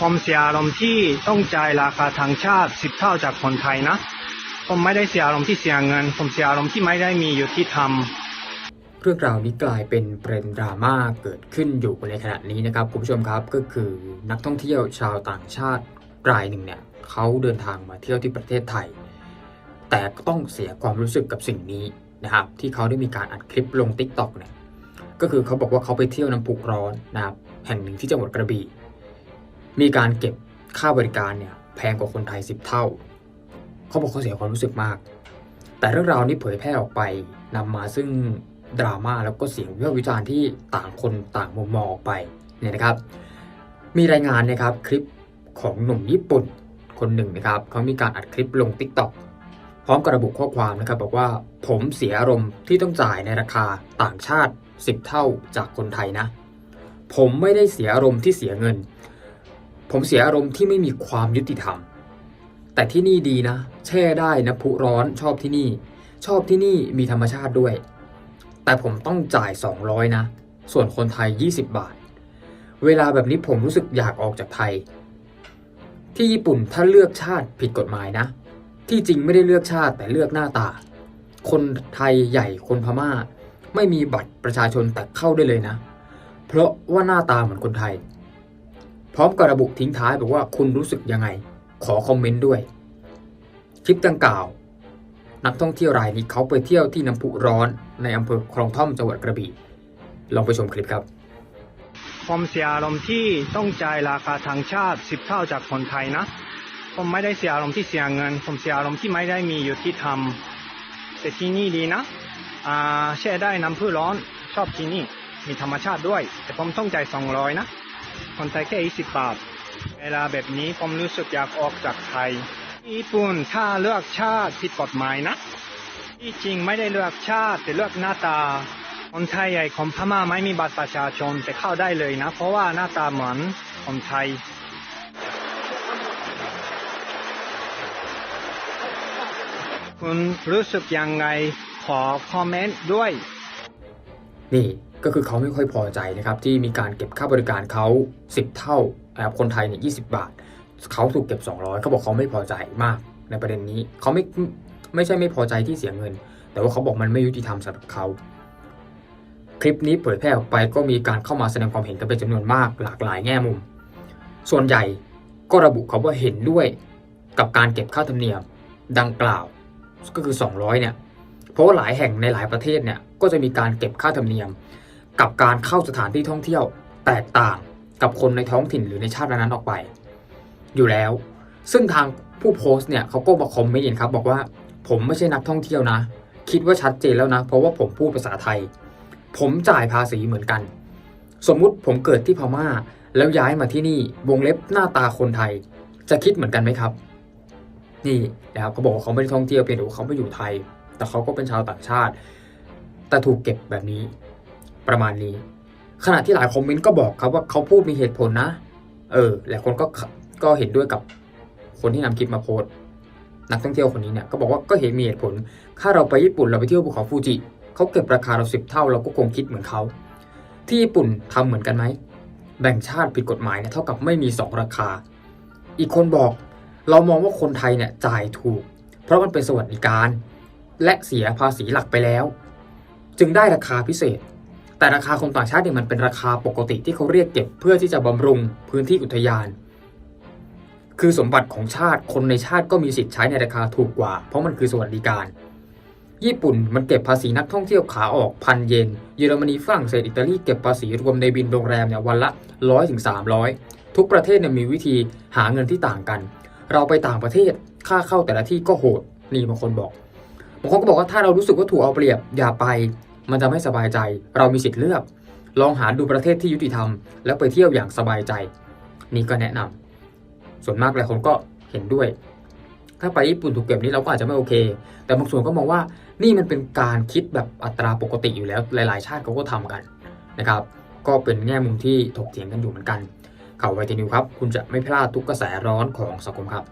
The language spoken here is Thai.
ผมเสียอารมณ์ที่ต้องจ่ายราคาทางชาติสิบเท่าจากคนไทยนะ ผมไม่ได้เสียอารมณ์ที่เสียเงิน ผมเสียอารมณ์ที่ไม่ได้มีอยู่ที่ทำเรื่องราวนี้กลายเป็นประเด็นดราม่าเกิดขึ้นอยู่ในขณะนี้นะครับคุณผู้ชมครับก็คือนักท่องเที่ยวชาวต่างชาติรายหนึ่งเนี่ยเขาเดินทางมาเที่ยวที่ประเทศไทย แต่ต้องเสียความรู้สึกกับสิ่งนี้นะครับที่เขาได้มีการอัดคลิปลง t ิ k t o k เนี่ยก็คือเขาบอกว่าเขาไปเที่ยวน้ำพุร้อนนะครับแห่งหนึ่งที่จังหวัดกระบี่ มีการเก็บค่าบริการเนี่ยแพงกว่าคนไทย 10 เท่า เขาบอกเขาเสียความรู้สึกมาก แต่เรื่องราวนี้เผยแพร่ออกไปนำมาซึ่งดราม่าแล้วก็เสียงวิพากษ์วิจารณ์ที่ต่างคนต่างมุมมองออกไปเนี่ยนะครับ มีรายงานนะครับคลิปของหนุ่มญี่ปุ่นคนหนึ่งนะครับเขามีการอัดคลิปลง t ิ k t o k พร้อมกระบุข้อความนะครับบอกว่าผมเสียอารมณ์ที่ต้องจ่ายในราคาต่างชาติ 10 เท่าจากคนไทยนะ ผมไม่ได้เสียอารมณ์ที่เสียเงิน ผมเสียอารมณ์ที่ไม่มีความยุติธรรม แต่ที่นี่ดีนะ แช่ได้นะพุร้อนชอบที่นี่ ชอบที่นี่มีธรรมชาติด้วย แต่ผมต้องจ่าย 200 นะ ส่วนคนไทย 20 บาท เวลาแบบนี้ผมรู้สึกอยากออกจากไทย ที่ญี่ปุ่นถ้าเลือกชาติผิดกฎหมายนะ ที่จริงไม่ได้เลือกชาติแต่เลือกหน้าตา คนไทยใหญ่คนพม่า ไม่มีบัตรประชาชนแต่เข้าได้เลยนะ เพราะว่าหน้าตาเหมือนคนไทย พร้อมกับระบุทิ้งท้ายบอกว่าคุณรู้สึกยังไง ขอคอมเมนต์ด้วย คลิปดังกล่าว นักท่องเที่ยวรายนี้เขาไปเที่ยวที่น้ำพุร้อนในอำเภอคลองท่อมจังหวัดกระบี่ลองไปชมคลิปครับผมเสียอารมณ์ที่ต้องจ่ายราคาทางชาติสิบเท่าจากคนไทยนะ ผมไม่ได้เสียอารมณ์ที่เสียเงิน ผมเสียอารมณ์ที่ไม่ได้มีอยู่ที่ทำแต่ที่นี่ดีนะอ่าแช่ได้น้ำพุร้อนชอบที่นี่มีธรรมชาติด้วย แต่ผมต้องจ่ายสองร้อยนะ คนไทยแค่ยี่สิบบาท เวลาแบบนี้ผมรู้สึกอยากออกจากไทย ญี่ปุ่นถ้าเลือกชาติผิดกฎหมายนะ ที่จริงไม่ได้เลือกชาติแต่เลือกหน้าตา คนไทยใหญ่คนพม่าไม่มีบัตรประชาชนแต่เข้าได้เลยนะ เพราะว่าหน้าตาเหมือนคนไทยคุณรู้สึกยังไงขอคอมเมนต์ด้วย นี่ก็คือเขาไม่ค่อยพอใจนะครับที่มีการเก็บค่าบริการเขา 10 เท่านะครับคนไทยเนี่ย20บาท เขาถูกเก็บ 200เขาบอกเขาไม่พอใจมากในประเด็นนี้เขาไม่ไม่ใช่ไม่พอใจที่เสียเงิน แต่ว่าเขาบอกมันไม่ยุติธรรมสำหรับเขาคลิปนี้เผยแพร่ออกไปก็มีการเข้ามาแสดงความเห็นกันเป็นจำนวนมากหลากหลายแง่มุม ส่วนใหญ่ก็ระบุเขาว่าเห็นด้วยกับการเก็บค่าธรรมเนียมดังกล่าวก็คือ 200เนี่ย เพราะว่าหลายแห่งในหลายประเทศเนี่ยก็จะมีการเก็บค่าธรรมเนียม กับการเข้าสถานที่ท่องเที่ยวแตกต่างกับคนในท้องถิ่นหรือในชาตินั้นๆออกไป อยู่แล้ว ซึ่งทางผู้โพสต์เนี่ยเขาก็มาคอมเมนต์ครับบอกว่า ผมไม่ใช่นักท่องเที่ยวนะ คิดว่าชัดเจนแล้วนะ เพราะว่าผมพูดภาษาไทย ผมจ่ายภาษีเหมือนกัน สมมุติผมเกิดที่พม่า แล้วย้ายมาที่นี่วงเล็บหน้าตาคนไทย จะคิดเหมือนกันไหมครับ นี่นะครับเขาบอกว่าเขาไม่ได้ท่องเที่ยวเพียงแต่ว่าเขาไม่อยู่ไทย แต่เขาก็เป็นชาวต่างชาติ แต่ถูกเก็บแบบนี้ ประมาณนี้ ขณะที่หลายคอมเมนต์ก็บอกครับว่าเขาพูดมีเหตุผลนะ เออหลายคนก็ก็เห็นด้วยกับคนที่นำคลิปมาโพสนักท่องเที่ยวคนนี้เนี่ยก็บอกว่าก็เห็นมีเหตุผล ถ้าเราไปญี่ปุ่นเราไปเที่ยวภูเขาฟูจิเขาเก็บราคาเราสิบเท่าเราก็คงคิดเหมือนเขา ที่ญี่ปุ่นทำเหมือนกันไหมแบ่งชาติผิดกฎหมายเนี่ยเท่ากับไม่มีสองราคา อีกคนบอก เรามองว่าคนไทยเนี่ยจ่ายถูก เพราะมันเป็นสวัสดิการ และเสียภาษีหลักไปแล้ว จึงได้ราคาพิเศษ แต่ราคาคนต่างชาติเนี่ยมันเป็นราคาปกติที่เขาเรียกเก็บเพื่อที่จะบำรุงพื้นที่อุทยาน คือสมบัติของชาติคนในชาติก็มีสิทธิ์ใช้ในราคาถูกกว่า เพราะมันคือสวัสดิการ ญี่ปุ่นมันเก็บภาษีนักท่องเที่ยวขาออกพันเยนเยอรมนีฝรั่งเศสอิตาลีเก็บภาษีรวมในบินโรงแรมเนี่ยวันละร้อยถึงสามร้อยทุกประเทศเนี่ยมีวิธีหาเงินที่ต่างกัน เราไปต่างประเทศค่าเข้าแต่ละที่ก็โหด นี่บางคนบอก บางคนก็บอกว่าถ้าเรารู้สึกว่าถูกเอาเปรียบอย่าไป มันจะไม่สบายใจ เรามีสิทธิ์เลือก ลองหาดูประเทศที่ยุติธรรม แล้วไปเที่ยวอย่างสบายใจ นี่ก็แนะนำส่วนมากหลายคนก็เห็นด้วย ถ้าไปญี่ปุ่นถูกเก็บนี้เราก็อาจจะไม่โอเค แต่บางส่วนก็มองว่านี่มันเป็นการคิดแบบอัตราปกติอยู่แล้วหลาย ๆ ชาติเขาก็ทำกันนะครับ ก็เป็นแง่มุมที่ถกเถียงกันอยู่เหมือนกันข่าวไวทีนิวครับ คุณจะไม่พลาดทุกกระแสร้อนของสังคมครับ